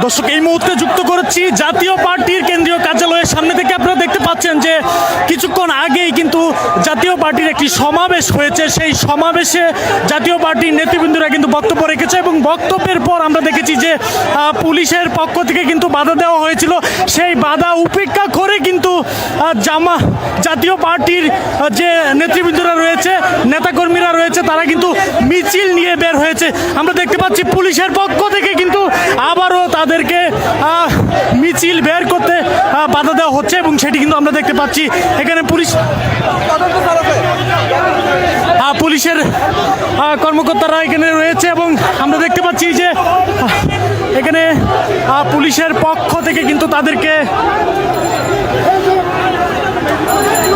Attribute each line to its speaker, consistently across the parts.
Speaker 1: দর্শক, এই মুহূর্তে যুক্ত করেছি জাতীয় পার্টির কেন্দ্রীয় কার্যালয়ের সামনে থেকে। আপনারা দেখতে পাচ্ছেন যে কিছুক্ষণ আগেই কিন্তু জাতীয় পার্টির একটি সমাবেশ হয়েছে। সেই সমাবেশে জাতীয় পার্টির নেতৃবৃন্দরা কিন্তু বক্তব্য রেখেছে এবং বক্তব্যের পর আমরা দেখেছি যে পুলিশের পক্ষ থেকে কিন্তু বাধা দেওয়া হয়েছিল। সেই বাধা উপেক্ষা করে কিন্তু জামা, জাতীয় পার্টির যে নেতৃবৃন্দরা রয়েছে, নেতাকর্মীরা রয়েছে, তারা কিন্তু মিছিল নিয়ে বের হয়েছে। আমরা দেখতে পাচ্ছি পুলিশের পক্ষ থেকে কিন্তু আবারও তাদেরকে মিছিল বের করতে বাধা দেওয়া হচ্ছে এবং সেটি কিন্তু আমরা দেখতে পাচ্ছি। এখানে পুলিশ পুলিশের কর্মকর্তারা এখানে রয়েছে এবং আমরা দেখতে পাচ্ছি যে এখানে পুলিশের পক্ষ থেকে কিন্তু তাদেরকে,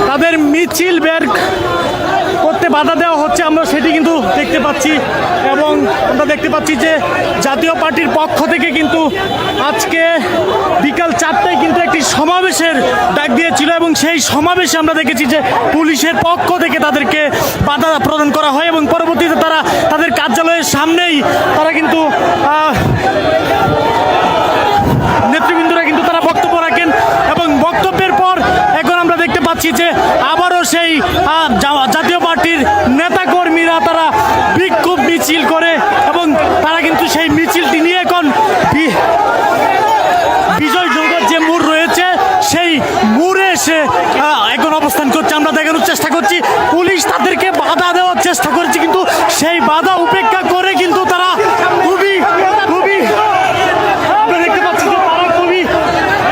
Speaker 1: তাদের মিছিল বের করতে বাধা দেওয়া হচ্ছে, আমরা সেটি কিন্তু দেখতে পাচ্ছি এবং আমরা দেখতে পাচ্ছি যে জাতীয় পার্টির পক্ষ থেকে কিন্তু আজকে বিকাল চারটায় কিন্তু একটি সমাবেশের ডাক দিয়েছিল এবং সেই সমাবেশে আমরা দেখেছি যে পুলিশের পক্ষ থেকে তাদেরকে বাধা প্রদান করা হয় এবং পরবর্তীতে তারা তাদের কার্যালয়ের সামনেই তারা কিন্তু নেতৃবৃন্দরা কিন্তু তারা বক্তব্য রাখেন এবং বক্তব্যের পর এখন আমরা দেখতে পাচ্ছি যে আবারও সেই জাতীয় পার্টির নেতাকর্মীরা তারা বিক্ষোভ মিছিল করে এবং তারা কিন্তু সেই মিছিলটি নিয়ে এখন বিজয় দুর্গের যে মোড় রয়েছে, সেই মোড়ে এসে এখন অবস্থান করছে। আমরা দেখানোর চেষ্টা করছি, পুলিশ তাদেরকে বাধা দেওয়ার চেষ্টা করছে, কিন্তু সেই বাধা উপেক্ষা করে কিন্তু তারা খুবই খুবই আমরা দেখতে পাচ্ছি যে তারা খুবই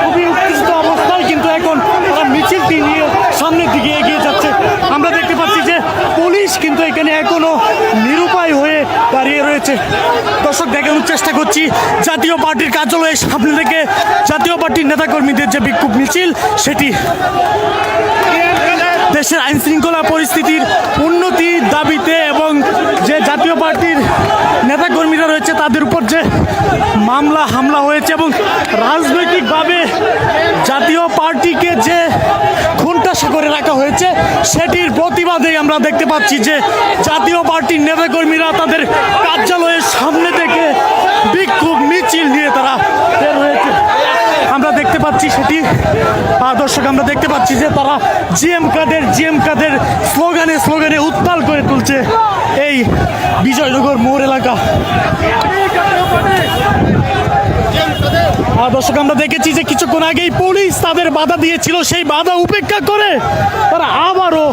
Speaker 1: খুবই উত্তেজিত অবস্থায় কিন্তু এখন তারা মিছিলটি নিয়ে সামনের দিকে এগিয়ে যাচ্ছে আমরা দেখতে পাচ্ছি যে পুলিশ কিন্তু এখানে এখনও নিরুপায় হয়ে রয়েছে দর্শক, দেখানোর চেষ্টা করছি। জাতীয় পার্টির কার্যালয়ের সামনে থেকে জাতীয় পার্টির নেতাকর্মীদের যে বিক্ষোভ মিছিল, সেটি দেশের আইন শৃঙ্খলা পরিস্থিতির উন্নতির দাবিতে এবং যে জাতীয় পার্টির নেতাকর্মীরা রয়েছে, তাদের উপর যে মামলা, হামলা হয়েছে এবং রাজনৈতিকভাবে খুনটাসা করে রাখা হয়েছে। সেটির প্রতিবাদে আমরা দেখতে পাচ্ছি যে জাতীয় পার্টির নেতাকর্মীরা তাদের কার্যালয়ের সামনে থেকে বিক্ষোভ মিছিল নিয়ে তারা বের হয়েছে। আমরা দেখতে পাচ্ছি সেটি। দর্শক, আমরা দেখতে পাচ্ছি যে তারা জিএম কাদের জিএম কাদের স্লোগানে স্লোগানে উত্তাল করে তুলছে এই বিজয়নগর মোড় এলাকা। দর্শক, আমরা দেখেছি যে কিছুক্ষণ আগেই পুলিশ তাদের বাধা দিয়েছিল, সেই বাধা উপেক্ষা করে তারা আবারও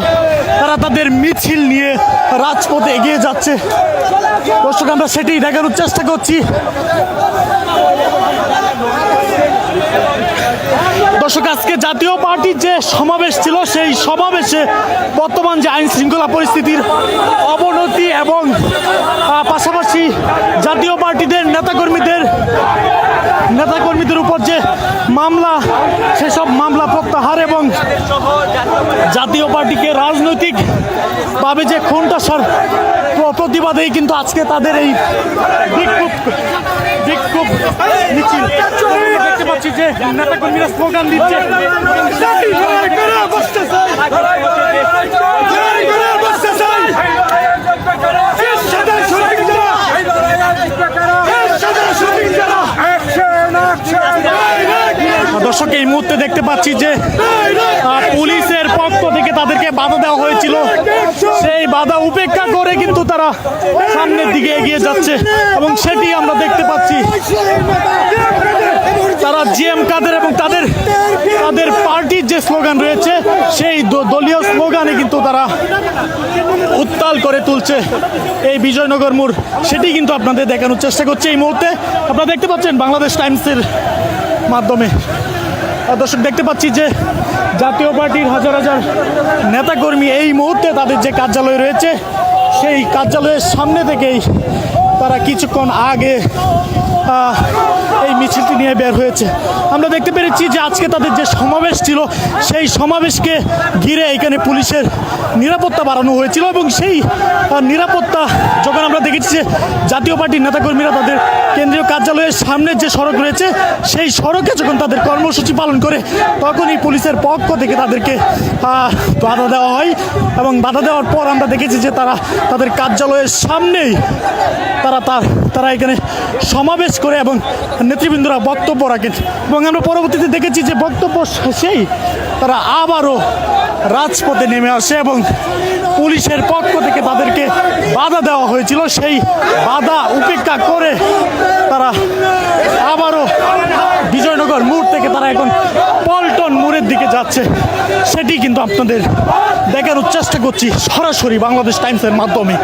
Speaker 1: তারা তাদের মিছিল নিয়ে রাজপথে এগিয়ে যাচ্ছে। দর্শক, আমরা সেটাই দেখানোর চেষ্টা করছি। দর্শক, আজকে জাতীয় পার্টির যে সমাবেশ ছিল, সেই সমাবেশে বর্তমান যে আইন শৃঙ্খলা পরিস্থিতির অবনতি এবং পাশাপাশি জাতীয় পার্টিদের নেতাকর্মীদের নেতাকর্মীদের উপর যে মামলা সেসব মামলা প্রত্যাহার এবং জাতীয় পার্টিকে রাজনৈতিকভাবে যে খুনটাসার প্র- প্রতিবাদেই কিন্তু আজকে তাদের এই বিক্ষোভ বিক্ষোভ মিছিল দেখতে পাচ্ছি যে নেতাকর্মীরা স্লোগান দিচ্ছে দর্শক, এই মুহূর্তে দেখতে পাচ্ছি যে পুলিশের পক্ষ থেকে তাদেরকে বাধা দেওয়া হয়েছিল। সেই বাধা উপেক্ষা করে কিন্তু তারা সামনের দিকে এগিয়ে যাচ্ছে এবং সেটি আমরা দেখতে পাচ্ছি। তারা জিএম কাদের এবং তাদের তাদের পার্টির যে স্লোগান রয়েছে, সেই দলীয় স্লোগানে কিন্তু তারা উত্তাল করে তুলছে এই বিজয়নগর মোড়। সেটি কিন্তু আপনাদের দেখানোর চেষ্টা করছে এই মুহূর্তে। আপনারা দেখতে পাচ্ছেন বাংলাদেশ টাইমসের মাধ্যমে। দর্শক, দেখতে পাচ্ছি যে জাতীয় পার্টির হাজার হাজার নেতাকর্মী এই মুহূর্তে তাদের যে কার্যালয় রয়েছে, সেই কার্যালয়ের সামনে থেকেই তারা কিছুক্ষণ আগে এই মিছিলটি নিয়ে বের হয়েছে। আমরা দেখতে পেরেছি যে আজকে তাদের যে সমাবেশ ছিল, সেই সমাবেশকে ঘিরে এখানে পুলিশের নিরাপত্তা বাড়ানো হয়েছিল এবং সেই নিরাপত্তা যখন আমরা দেখেছি যে জাতীয় পার্টির নেতাকর্মীরা তাদের কেন্দ্রীয় কার্যালয়ের সামনের যে সড়ক রয়েছে, সেই সড়কে যখন তাদের কর্মসূচি পালন করে তখনই পুলিশের পক্ষ থেকে তাদেরকে বাধা দেওয়া হয় এবং বাধা দেওয়ার পর আমরা দেখেছি যে তারা তাদের কার্যালয়ের সামনেই তারা তার, তারা এখানে সমাবেশ করে এবং নেতৃবৃন্দরা বক্তব্য রাখেন। এবং আমরা পরবর্তীতে দেখেছি যে বক্তব্য শেষেই তারা আবারও রাজপথে নেমে আসে এবং পুলিশের পক্ষ থেকে তাদেরকে বাধা দেওয়া হয়েছিল। সেই বাধা উপেক্ষা করে তারা আবারও বিজয়নগর মোড় থেকে তারা এখন পল্টন মোড়ের দিকে যাচ্ছে। সেটি কিন্তু আপনাদের দেখানোর চেষ্টা করছি সরাসরি বাংলাদেশ টাইমসের মাধ্যমে।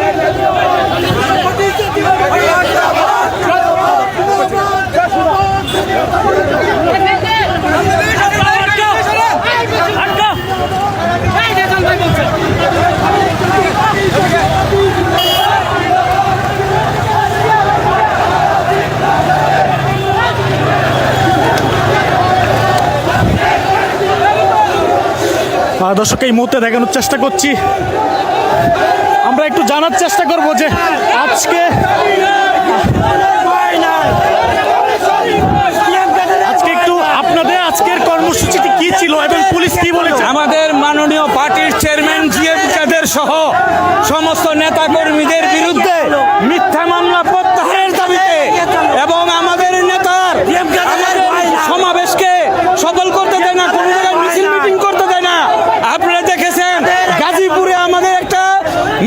Speaker 1: দর্শক, এই মুহূর্তে দেখানোর চেষ্টা করছি। আমরা একটু জানার চেষ্টা করব যে আজকে আজকে একটু আপনাদের আজকের কর্মসূচিটি কি ছিল এবং পুলিশ কি বলেছে
Speaker 2: আমাদের মাননীয় পার্টির চেয়ারম্যান জিএম কাদের সহ সমস্ত নেতাকর্মীদের বিরুদ্ধে মিথ্যা মামলা প্রত্যাহারের দাবিতে এবং আমাদের নেতার আমাদের সমাবেশকে সফল করতে দেয় না কোনো জায়গায় মিছিল মিটিং করতে দেয় না আপনারা দেখেছেন গাজীপুরে আমাদের একটা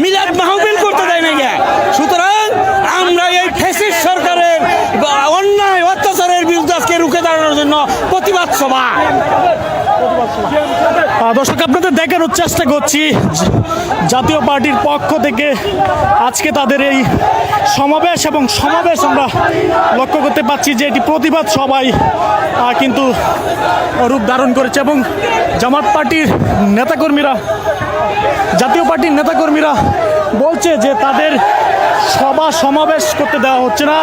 Speaker 2: মিলাদ মাহফিল করতে দেয় না গিয়া। সুতরাং আমরা এই ফেসিস সরকারের বা অন্যায় অত্যাচারের বিরুদ্ধে আজকে রুখে দাঁড়ানোর জন্য প্রতিবাদ সভা
Speaker 1: আহ, দর্শক, আপনাদের দেখানোর চেষ্টা করছি জাতীয় পার্টির পক্ষ থেকে আজকে তাদের এই সমাবেশ এবং সমাবেশ আমরা লক্ষ্য করতে পারছি যে এটি প্রতিবাদ সবাই কিন্তু রূপ ধারণ করেছে এবং জামাত পার্টির নেতাকর্মীরা, জাতীয় পার্টির নেতাকর্মীরা বলছে যে তাদের সভা সমাবেশ করতে দেওয়া হচ্ছে না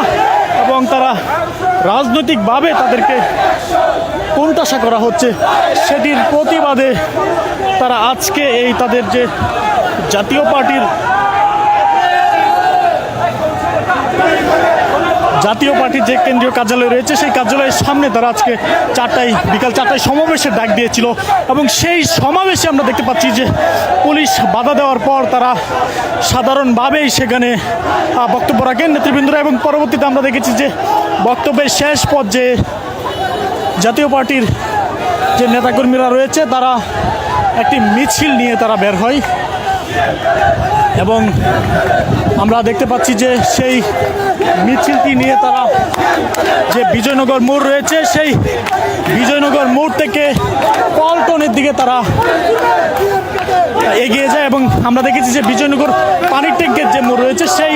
Speaker 1: এবং তারা রাজনৈতিকভাবে তাদেরকে কোনটাশা করা হচ্ছে। সেটির প্রতিবাদে তারা আজকে এই তাদের যে জাতীয় পার্টির জাতীয় পার্টির যে কেন্দ্রীয় কার্যালয় রয়েছে, সেই কার্যালয়ের সামনে তারা আজকে চারটায়, বিকাল চারটায় সমাবেশের ডাক দিয়েছিল। এবং সেই সমাবেশে আমরা দেখতে পাচ্ছি যে পুলিশ বাধা দেওয়ার পর তারা সাধারণভাবেই সেখানে বক্তব্য রাখেন নেতৃবৃন্দরা। এবং পরবর্তীতে আমরা দেখেছি যে বক্তব্যের শেষ পর্যায়ে জাতীয় পার্টির যে নেতাকর্মীরা রয়েছে, তারা একটি মিছিল নিয়ে তারা বের হয়। এবং আমরা দেখতে পাচ্ছি যে সেই মিছিলটি নিয়ে তারা যে বিজয়নগর মোড় রয়েছে, সেই বিজয়নগর মোড় থেকে পল্টনের দিকে তারা এগিয়ে যায় এবং আমরা দেখেছি যে বিজয়নগর পানির ট্যাঙ্কের যে মোড় রয়েছে, সেই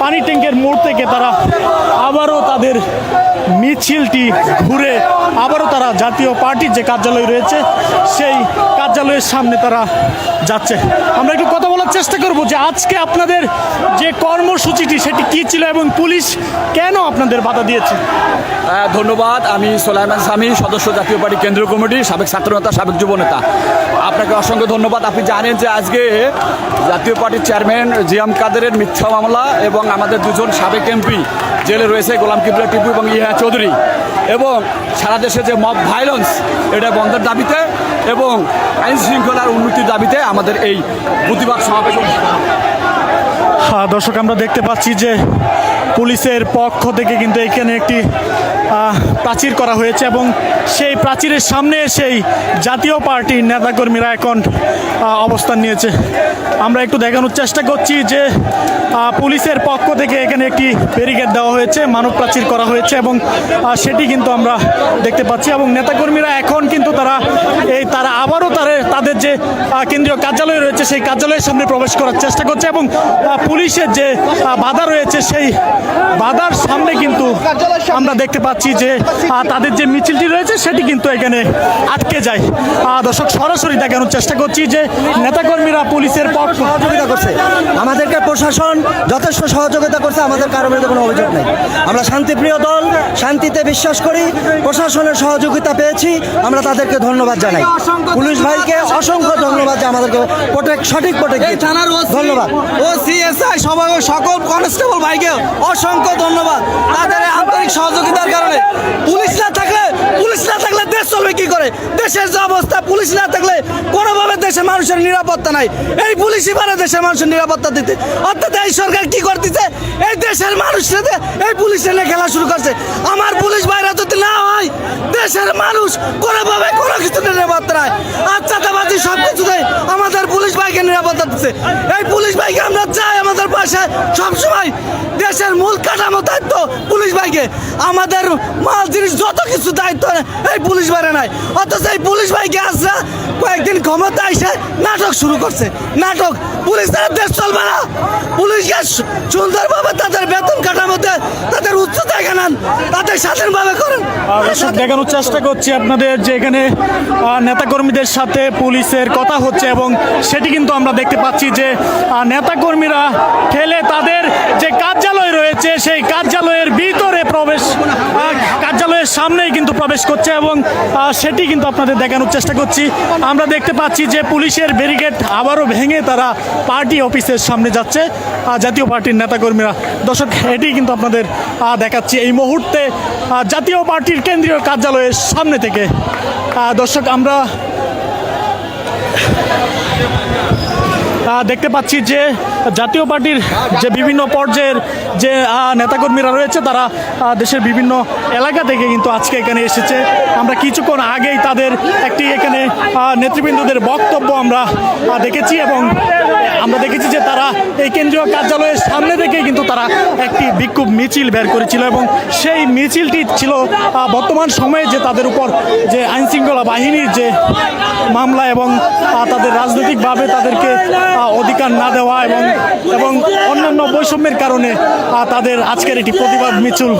Speaker 1: পানির ট্যাঙ্কের মোড় থেকে তারা আবারও তাদের মিছিলটি ঘুরে আবারও তারা জাতীয় পার্টির যে কার্যালয় রয়েছে, সেই কার্যালয়ের সামনে তারা যাচ্ছে। আমরা একটু কথা বলার চেষ্টা করব যে আজকে আপনাদের যে কর্মসূচিটি সেটি কী ছিল এবং পুলিশ কেন আপনাদের বাধা দিয়েছে?
Speaker 2: আহ, ধন্যবাদ। আমি সোলাইমান সামি সদস্য জাতীয় পার্টি কেন্দ্রীয় কমিটি সাবেক ছাত্রনেতা সাবেক যুব নেতা। আপনাকে অসংখ্য ধন্যবাদ। আপনি জানেন যে আজকে জাতীয় পার্টির চেয়ারম্যান জিয়াম কাদেরের মিথ্যা মামলা এবং আমাদের দুজন সাবেক এমপি জেলে রয়েছে গোলাম কিবলা টিপু এবং ইহা চৌধুরী। এবং সারা দেশে যে মব ভাইলেন্স এটা বন্ধের দাবিতে এবং আইন শৃঙ্খলার উন্নতির দাবিতে আমাদের এই প্রতিবাদ সমাবেশ
Speaker 1: দর্শক আমরা দেখতে পাচ্ছি যে পুলিশের পক্ষ থেকে কিন্তু এখানে একটি প্রাচীর করা হয়েছে এবং সেই প্রাচীরের সামনে সেই জাতীয় পার্টির নেতাকর্মীরা এখন অবস্থান নিয়েছে। আমরা একটু দেখানোর চেষ্টা করছি যে পুলিশের পক্ষ থেকে এখানে একটি ব্যারিকেড দেওয়া হয়েছে, মানব প্রাচীর করা হয়েছে এবং সেটি কিন্তু আমরা দেখতে পাচ্ছি এবং নেতাকর্মীরা এখন কিন্তু তারা এই, তারা আবারও তাদের তাদের যে কেন্দ্রীয় কার্যালয় রয়েছে, সেই কার্যালয়ের সামনে প্রবেশ করার চেষ্টা করছে এবং পুলিশের যে বাধা রয়েছে সেই বাধার সামনে কিন্তু আমরা দেখতে পাচ্ছি যে তাদের যে মিছিলটি রয়েছে সেটি কিন্তু এখানে আটকে যায়। দর্শক সরাসরি দেখানোর চেষ্টা করছি যে নেতাকর্মীরা পুলিশের পক্ষ
Speaker 3: সহযোগিতা করছে। আমাদেরকে প্রশাসন যথেষ্ট সহযোগিতা করছে আমাদের কারও বিরুদ্ধে কোনো অভিযোগ নেই। আমরা শান্তিপ্রিয় দল শান্তিতে বিশ্বাস করি প্রশাসনের সহযোগিতা পেয়েছি আমরা তাদেরকে ধন্যবাদ জানাই। পুলিশ ভাইকে অসংখ্য ধন্যবাদ যে আমাদেরকে প্রোটেক্ট সঠিক প্রোটেক্ট
Speaker 4: থানার ওসি
Speaker 3: ধন্যবাদ।
Speaker 4: ও সিএসআই সবাই সকল কনস্টেবল ভাইকে অসংখ্য ধন্যবাদ। তাদের আন্তরিক সহযোগিতার কারণে। পুলিশ না থাকলে পুলিশ না থাকলে চলবে কি করে? দেশের যে অবস্থা, পুলিশ না থাকলে কোনোভাবে দেশের মানুষের নিরাপত্তা নাই। এই পুলিশই পারে দেশের মানুষের নিরাপত্তা দিতে। অর্থাৎ এই সরকার কি করতেছে? এই দেশের মানুষের এই পুলিশের নিয়ে খেলা শুরু করছে। আমার পুলিশ বাইরে যদি না হয়, দেশের মানুষ কোনোভাবে কোনো কিছু নিরাপত্তা নাই। আর চাঁদাবাজি সব কিছুতে আমাদের পুলিশ ভাইকে নিরাপত্তা দিচ্ছে। এই পুলিশ ভাইকে আমরা চাই আমাদের পাশে সবসময়। দেশের মূল কাঠামো দায়িত্ব পুলিশ ভাইকে। আমাদের মাল জিনিস যত কিছু দায়িত্ব, এই পুলিশ ভাইরা নাই। অথচ এই পুলিশ ভাইকে আসরা কয়েকদিন ক্ষমতা এসে নাটক শুরু করছে। নাটক, পুলিশ দ্বারা দেশ চলবে না। পুলিশকে সুন্দরভাবে তাদের বেতন কাঠামোতে, তাদের উচ্চতা জানান তাদের স্বাধীনভাবে করেন।
Speaker 1: দেখানোর চেষ্টা করছি আপনাদের যে এখানে নেতাকর্মীদের সাথে পুলিশের কথা হচ্ছে এবং সেটি কিন্তু আমরা দেখতে পাচ্ছি যে নেতাকর্মীরা ঠেলে তাদের যে কার্যালয় রয়েছে, সেই কার্যালয়ের ভিতরে প্রবেশ সামনেই কিন্তু প্রবেশ করছে এবং সেটি কিন্তু আপনাদের দেখানোর চেষ্টা করছি। আমরা দেখতে পাচ্ছি যে পুলিশের ব্যারিকেড আবারও ভেঙে তারা পার্টি অফিসের সামনে যাচ্ছে। জাতীয় পার্টির নেতাকর্মীরা। দর্শক, এটি কিন্তু আপনাদের দেখাচ্ছি এই মুহূর্তে জাতীয় পার্টির কেন্দ্রীয় কার্যালয়ের সামনে থেকে। দর্শক, আমরা দেখতে পাচ্ছি যে জাতীয় পার্টির যে বিভিন্ন পর্যায়ের যে নেতাকর্মীরা রয়েছে, তারা দেশের বিভিন্ন এলাকা থেকে কিন্তু আজকে এখানে এসেছে। আমরা কিছুক্ষণ আগেই তাদের একটি এখানে নেতৃবৃন্দদের বক্তব্য আমরা দেখেছি এবং আমরা দেখেছি যে তারা এই কেন্দ্রীয় কার্যালয়ের সামনে থেকেই কিন্তু তারা একটি বিক্ষোভ মিছিল বের করেছিল এবং সেই মিছিলটি ছিল বর্তমান সময়ে যে তাদের উপর যে আইনশৃঙ্খলা বাহিনীর যে মামলা এবং তাদের রাজনৈতিকভাবে তাদেরকে অধিকার না দেওয়া এবং এবং অন্যান্য বৈষম্যের কারণে তাদের আজকের একটি প্রতিবাদ মিছিল।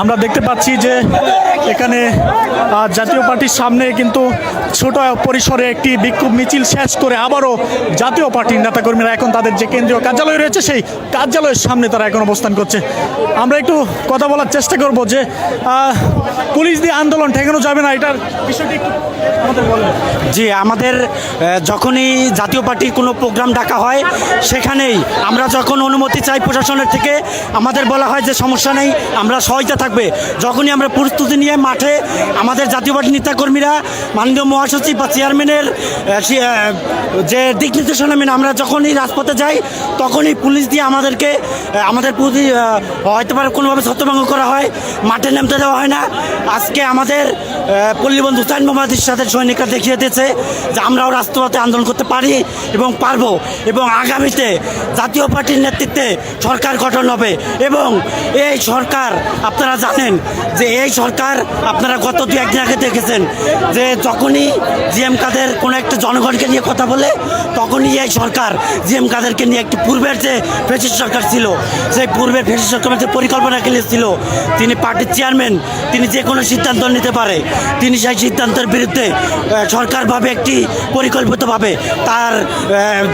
Speaker 1: আমরা দেখতে পাচ্ছি যে এখানে জাতীয় পার্টির সামনে কিন্তু ছোট পরিসরে একটি বিক্ষোভ মিছিল শেষ করে আবারও জাতীয় পার্টির নেতাকর্মীরা এখন তাদের যে কেন্দ্রীয় কার্যালয় রয়েছে, সেই কার্যালয়ের সামনে তারা এখন অবস্থান করছে। আমরা একটু কথা বলার চেষ্টা করব যে পুলিশ দিয়ে আন্দোলন ঠেকানো যাবে না, এটার বিষয়টি আমাদের বলেন।
Speaker 5: জি, আমাদের যখনই জাতীয় পার্টির কোনো প্রোগ্রাম ডাকা হয়, সেখানেই আমরা যখন অনুমতি চাই প্রশাসনের থেকে, আমাদের বলা হয় যে সমস্যা নেই, আমরা সহায়তা থাকবে। যখনই আমরা প্রস্তুতি নিয়ে মাঠে আমাদের জাতীয় পার্টির নেতাকর্মীরা, মাননীয় মহাসচিব বা চেয়ারম্যানের যে দিক নির্দেশনা মেনে আমরা যখনই রাজপথে যাই, তখনই পুলিশ দিয়ে আমাদেরকে আমাদের প্রতি হয়তো পারে কোনোভাবে ছত্রভঙ্গ করা হয় মাঠে নামতে দেওয়া হয় না। আজকে আমাদের পল্লীবন্ধু হুসাইন মোহাম্মদের সাথে সৈনিকরা দেখিয়ে দিয়েছে যে আমরাও রাষ্ট্রপথে আন্দোলন করতে পারি এবং পারব এবং আগামীতে জাতীয় পার্টির নেতৃত্বে সরকার গঠন হবে এবং এই সরকার, আপনারা জানেন যে এই সরকার আপনারা গত দু, একদিন আগে দেখেছেন যে যখনই জিএম কাদের কোনো একটা জনগণকে নিয়ে কথা বলে, তখনই এই সরকার জিএম কাদেরকে নিয়ে একটি পূর্বের যে ফেসিস সরকার ছিল, সেই পূর্বের ফেসিস সরকারের যে পরিকল্পনা ছিল, তিনি পার্টির চেয়ারম্যান, তিনি যে কোনো সিদ্ধান্ত নিতে পারে। তিনি সেই সিদ্ধান্তের বিরুদ্ধে সরকারভাবে একটি পরিকল্পিতভাবে তার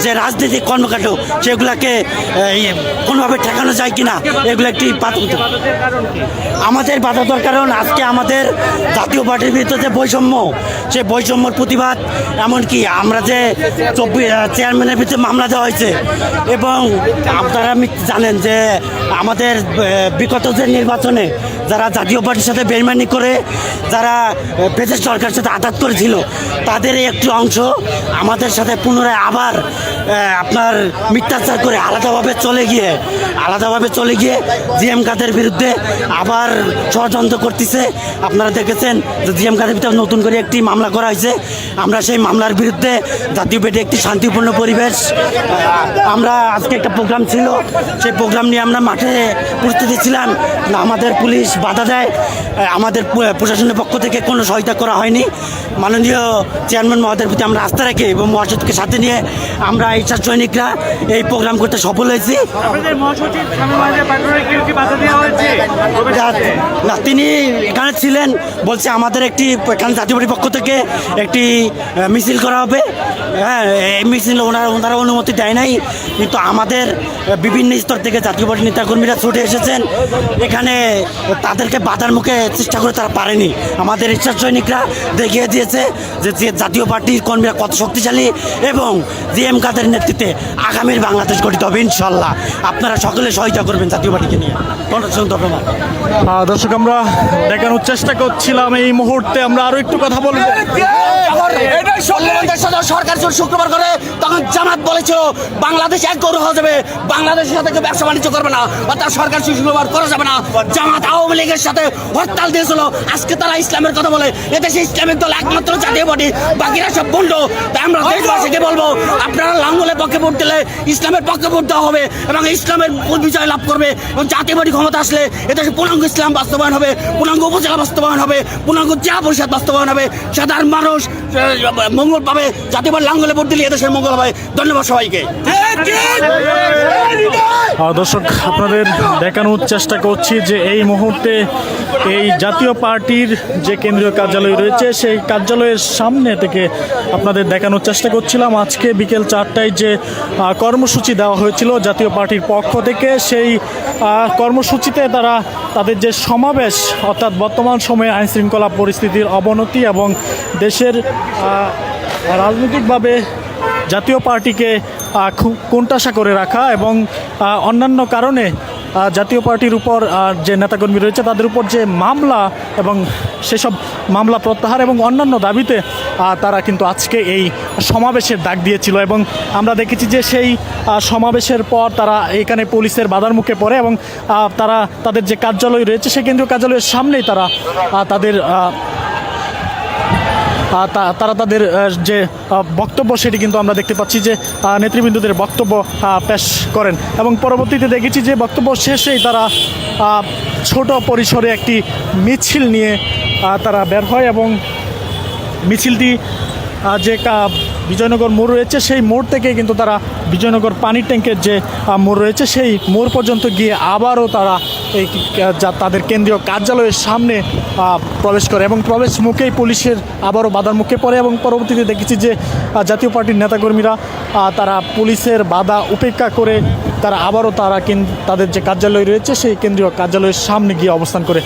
Speaker 5: যে রাজনৈতিক কর্মকাণ্ড, সেগুলোকে কোনোভাবে ঠেকানো যায় কিনা, এগুলো একটি প্রাথমিক আমাদের বাধা দর কারণ আজকে আমাদের জাতীয় পার্টির ভিতরে যে বৈষম্য, সে বৈষম্যর প্রতিবাদ, এমনকি আমরা যে চব্বিশ চেয়ারম্যানের ভিতরে মামলা দেওয়া হয়েছে, এবং আপনারা জানেন যে আমাদের বিগত যে নির্বাচনে যারা জাতীয় পার্টির সাথে বেইমানি করে, যারা ব্রিটিশ সরকারের সাথে আঘাত করেছিল। তাদের একটি অংশ আমাদের সাথে পুনরায় আবার আপনার মিথ্যাচার করে আলাদাভাবে চলে গিয়ে, আলাদাভাবে চলে গিয়ে জিএম কাদের বিরুদ্ধে আবার ষড়যন্ত্র করতেছে। আপনারা দেখেছেন যে জিএম কাদের ভিতরে নতুন করে একটি মামলা করা হয়েছে। আমরা সেই মামলার বিরুদ্ধে জাতীয় পেটে একটি শান্তিপূর্ণ পরিবেশ আমরা আজকে একটা প্রোগ্রাম ছিল। সেই প্রোগ্রাম নিয়ে আমরা মাঠে প্রস্তুতি ছিলাম। আমাদের পুলিশ বাধা দেয় আমাদের প্রশাসনের পক্ষ থেকে কোনো সহায়তা করা হয়নি। মাননীয় চেয়ারম্যান মহোদয়ের প্রতি আমরা আস্থা রাখি এবং মহাসচিবকে সাথে নিয়ে আমরা এইসব সৈনিকরা এই প্রোগ্রাম করতে সফল হয়েছি। না তিনি এখানে ছিলেন বলছে আমাদের একটি এখানে জাতীয় পার্টির পক্ষ থেকে একটি মিছিল করা হবে। হ্যাঁ এই মিছিল ওনারা ওনারা অনুমতি দেয় নাই। কিন্তু আমাদের বিভিন্ন স্তর থেকে জাতীয় পার্টির নেতাকর্মীরা ছুটে এসেছেন। এখানে তাদেরকে বাধার মুখে চেষ্টা করে তারা পারেনি। আমাদের ঈশ্বর সৈনিকরা দেখিয়ে দিয়েছে যে যে জাতীয় পার্টির কর্মীরা কত শক্তিশালী এবং জি এম কাদের নেতৃত্বে আগামীর বাংলাদেশ গঠিত হবে ইনশাল্লাহ আপনারা সকলে সহায়তা করবেন জাতীয় পার্টিকে নিয়ে।
Speaker 1: দর্শক আমরা দেখানোর চেষ্টা করছিলাম এই মুহূর্তে। আমরা আরও একটু কথা বলব।
Speaker 6: সরকার যখন শুক্রবার করে তখন জামাত বলেছিল বাংলাদেশ এক গরু হয়ে যাবে। বাংলাদেশের সাথে কেউ ব্যবসা বাণিজ্য করবে না অর্থাৎ সরকার শুক্রবার করা যাবে না। জামাত আওয়ামী লীগের সাথে হরতাল দিয়েছিল। আজকে তারা ইসলামের কথা বলে এদেশে ইসলামিক দল একমাত্র জাতীয় পার্টি বাকিরা সব বন্ধ। তাই আমরা দেশবাসীকে বলব আপনারা লাঙ্গলের পক্ষে ভোট দিলে ইসলামের পক্ষে ভোট দেওয়া হবে এবং ইসলামের বিজয় লাভ করবে এবং জাতীয় পার্টি ক্ষমতা আসলে এদেশে পূর্ণাঙ্গ ইসলাম বাস্তবায়ন হবে পূর্ণাঙ্গ উপজেলা বাস্তবায়ন হবে পূর্ণাঙ্গ জেলা পরিষদ বাস্তবায়ন হবে। সাধারণ মানুষ মঙ্গল পাবে। জাতীয় পার্টি লাঙ্গলে ভোট দিলে এদেশের মঙ্গল হবে। ধন্যবাদ সবাইকে।
Speaker 1: আহ, দর্শক, আপনাদের দেখানোর চেষ্টা করছি যে এই মুহূর্তে এই জাতীয় পার্টির যে কেন্দ্রীয় কার্যালয় রয়েছে, সেই কার্যালয়ের সামনে থেকে আপনাদের দেখানোর চেষ্টা করছিলাম। আজকে বিকেল চারটায় যে কর্মসূচি দেওয়া হয়েছিল জাতীয় পার্টির পক্ষ থেকে, সেই কর্মসূচিতে তারা তাদের যে সমাবেশ, অর্থাৎ বর্তমান সময়ে আইনশৃঙ্খলা পরিস্থিতির অবনতি এবং দেশের রাজনৈতিকভাবে জাতীয় পার্টিকে কোণঠাসা করে রাখা এবং অন্যান্য কারণে জাতীয় পার্টির উপর যে নেতাকর্মী রয়েছে তাদের উপর যে মামলা এবং সেসব মামলা প্রত্যাহার এবং অন্যান্য দাবিতে তারা কিন্তু আজকে এই সমাবেশের ডাক দিয়েছিল এবং আমরা দেখেছি যে সেই সমাবেশের পর তারা এখানে পুলিশের বাধার মুখে পড়ে এবং তারা তাদের যে কার্যালয় রয়েছে সেই কেন্দ্রীয় কার্যালয়ের সামনেই তারা তাদের তারা তাদের যে বক্তব্য সেটি কিন্তু আমরা দেখতে পাচ্ছি যে নেতৃবৃন্দদের বক্তব্য পেশ করেন। এবং পরবর্তীতে দেখেছি যে বক্তব্য শেষেই তারা ছোট পরিসরে একটি মিছিল নিয়ে তারা বের হয় এবং মিছিলটি যে বিজয়নগর মোড় রয়েছে, সেই মোড় থেকে কিন্তু তারা বিজয়নগর পানির ট্যাঙ্কের যে মোড় রয়েছে, সেই মোড় পর্যন্ত গিয়ে আবারও তারা এই যা তাদের কেন্দ্রীয় কার্যালয়ের সামনে প্রবেশ করে এবং প্রবেশ মুখেই পুলিশের আবারও বাধার মুখে পড়ে এবং পরবর্তীতে দেখেছি যে জাতীয় পার্টির নেতাকর্মীরা তারা পুলিশের বাধা উপেক্ষা করে তারা আবারও তারা তাদের যে কার্যালয় রয়েছে সেই কেন্দ্রীয় কার্যালয়ের সামনে গিয়ে অবস্থান করে।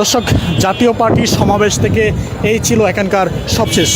Speaker 1: দর্শক, জাতীয় পার্টির সমাবেশ থেকে এই ছিল এখানকার সবশেষ।